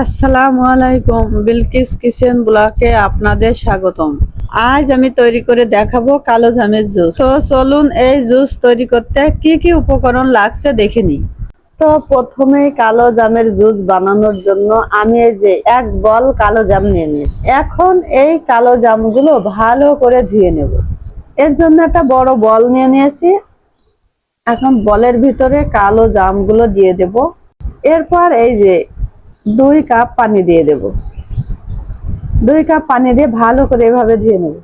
আসসালামু আলাইকুম, বিলকিস কিচেন ব্লকে আপনাদের স্বাগতম। আজ আমি তৈরি করে দেখাবো কালো জামের জুস। তো চলুন এই জুস তৈরি করতে কি কি উপকরণ লাগছে দেখে তো প্রথমেই কালো জামের জুস বানানোর জন্য আমি এই যে এক বল কালো জাম নিয়ে নিয়েছি। এখন এই কালো জামগুলো ভালো করে ধুয়ে নেব। এর জন্য একটা বড় বল নিয়ে নিয়েছি। এখন বলের ভিতরে কালো জামগুলো দিয়ে দেব। এরপর এই যে দুই কাপ পানি দিয়ে দেব। দুই কাপ পানি দিয়ে ভালো করে এভাবে ধুয়ে নেব।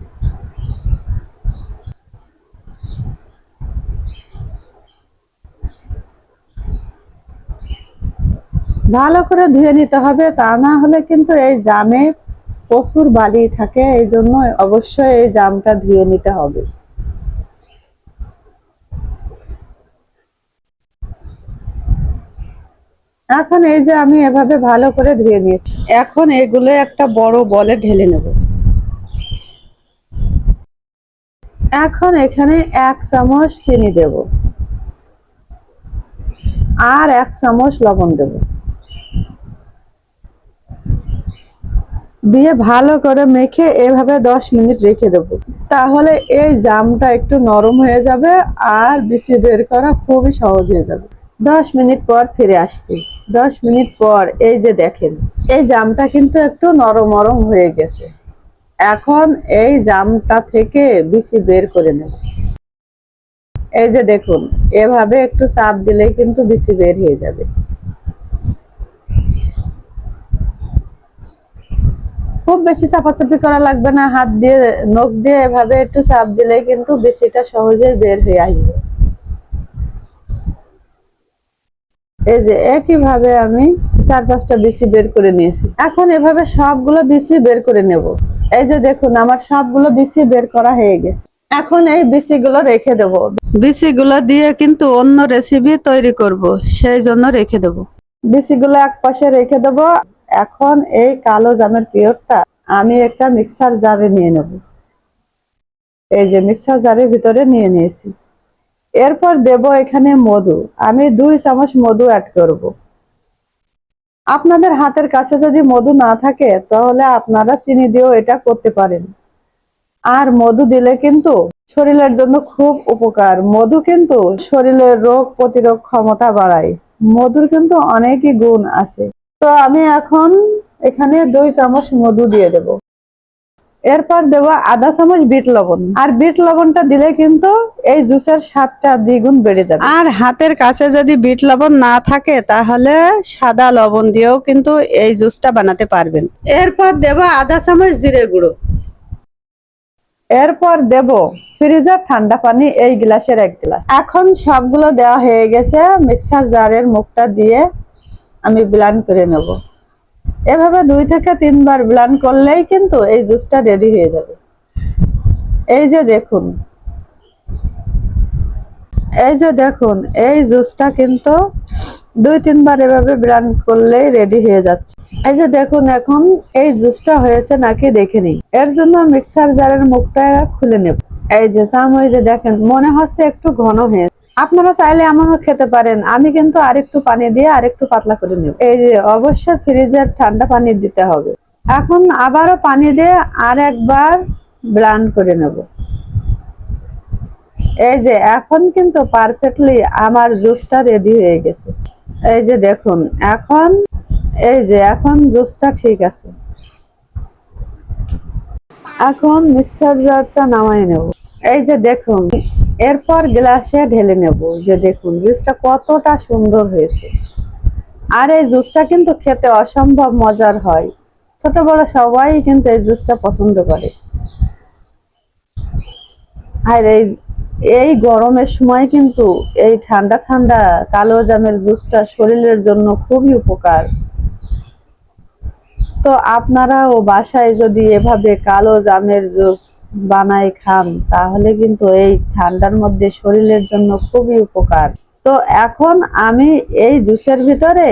ভালো করে ধুয়ে নিতে হবে, তা না হলে কিন্তু এই জামে প্রচুর বালি থাকে, এই জন্য অবশ্যই এই জামটা ধুয়ে নিতে হবে। এখন এই যে আমি এভাবে ভালো করে ধুয়ে নিয়েছি এখন এগুলো একটা বড় বলে ঢেলে নেব। এখন এখানে এক চামচ চিনি দেব। আর এক চামচ লবণ দেব। দিয়ে ভালো করে মেখে এভাবে দশ মিনিট রেখে দেব। তাহলে এই জামটা একটু নরম হয়ে যাবে আর বিচি বের করা খুবই সহজ হয়ে যাবে। দশ মিনিট পর ফিরে আসছি। দশ মিনিট পর এই যে দেখেন, এই জামটা কিন্তু একটু নরম নরম হয়ে গেছে। এখন এই জামটা থেকে বিচি বের করে নেব। এই যে দেখুন, এভাবে একটু চাপ দিলেই কিন্তু বিচি বের হয়ে যাবে। খুব বেশি চাপাচাপি করা লাগবে না, হাত দিয়ে, নখ দিয়ে এভাবে একটু চাপ দিলেই কিন্তু বিচিটা সহজেই বের হয়ে আসবে। এই যে একইভাবে আমি চার পাঁচটা বিচি বের করে নিয়েছি। এখন এভাবে সবগুলো বিচি বের করে নেব। এই যে দেখুন, আমার সবগুলো বিচি বের করা হয়ে গেছে। এখন এই বিচিগুলো রেখে দেব। বিচিগুলো দিয়ে কিন্তু অন্য রেসিপি তৈরি করব, সেই জন্য রেখে দেব। বিচিগুলো এক পাশে রেখে দেব। এখন এই কালো জামের পিওরটা আমি একটা মিক্সার জারে নিয়ে নেব। এই যে মিক্সার জারের ভিতরে নিয়ে নিয়েছি। এরপর দেব এখানে মধু। আমি দুই চামচ মধু অ্যাড করব। আপনাদের হাতের কাছে যদি মধু না থাকে, তাহলে আপনারা চিনি দিয়েও এটা করতে পারেন। আর মধু দিলে কিন্তু শরীরের জন্য খুব উপকার। মধু কিন্তু শরীরের রোগ প্রতিরোধ ক্ষমতা বাড়ায়। মধুর কিন্তু অনেকই গুণ আছে। তো আমি এখন এখানে দুই চামচ মধু দিয়ে দেব। এরপর দেব আধা চামচ বিট লবণ। আর বিট লবণটা দিলে কিন্তু এই জুসের স্বাদটা দ্বিগুণ বেড়ে যাবে। আর হাতের কাছে যদি বিট লবণ না থাকে তাহলে সাদা লবণ দিয়েও কিন্তু এই জুসটা বানাতে পারবেন। এরপর দেব আধা চামচ জিরে গুঁড়ো। এরপর দেব ফ্রিজার ঠান্ডা পানি এই গ্লাসের এক গ্লাস। এখন সবগুলো দেওয়া হয়ে গেছে মিক্সার জারের মুখটা দিয়ে আমি ব্লান্ড করে নেব। এভাবে দুই থেকে তিনবার ব্লান্ড করলেই কিন্তু এই জুসটা রেডি হয়ে যাবে। এই যে দেখুন, এই যে দেখুন, এই জুসটা কিন্তু দুই তিনবার এভাবে ব্রান করলেই রেডি হয়ে যাচ্ছে। এই যে দেখুন, এখন এই জুসটা হয়েছে নাকি দেখে নিই। এর জন্য মিক্সার জারের মুখটা খুলে নেব। এই যে যে দেখেন, মনে হচ্ছে একটু ঘন হয়ে আপনারা চাইলে এমনও খেতে পারেন। আমি কিন্তু আরেকটু পানি দিয়ে আরেকটু পাতলা করে নেব। এই যে, অবশ্যই ফ্রিজের ঠান্ডা পানি দিতে হবে। এখন আবারও পানি দিয়ে আর একবার ব্লান্ড করে নেব। এই যে, এখন কিন্তু পারফেক্টলি আমার জুসটা রেডি হয়ে গেছে। এই যে, দেখুন, এখন, এই যে, এখন জুসটা ঠিক আছে। এখন মিক্সার জারটা নামাই নেব। এই যে, দেখুন এরপর গ্লাসে ঢেলে নেব। যে দেখুন, জুসটা কতটা সুন্দর হয়েছে। আর এই জুসটা কিন্তু খেতে অসম্ভব মজার হয়। ছোট বড় সবাই কিন্তু এই জুসটা পছন্দ করে। আর এই এই গরমের সময় কিন্তু এই ঠান্ডা ঠান্ডা কালো জামের জুসটা শরীরের জন্য খুবই উপকার। তো আপনারাও বাসায় যদি এভাবে কালো জামের জুস বানাই খান তাহলে কিন্তু এই ঠান্ডার মধ্যে শরীরের জন্য খুবই উপকার। তো এখন আমি এই জুসের ভিতরে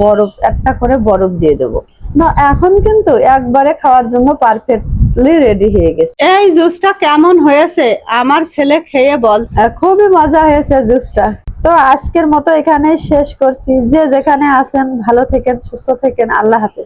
বরফ একটা করে বরফ দিয়ে দেবো। না এখন কিন্তু একবারে খাওয়ার জন্য পারফেক্টলি রেডি হয়ে গেছে। এই জুসটা কেমন হয়েছে? আমার ছেলে খেয়ে বলছে। খুবই মজা হয়েছে জুসটা। তো আজকের মতো এখানেই শেষ করছি। যে যেখানে আছেন ভালো থেকেন সুস্থ থেকেন আল্লাহ হাফেজ।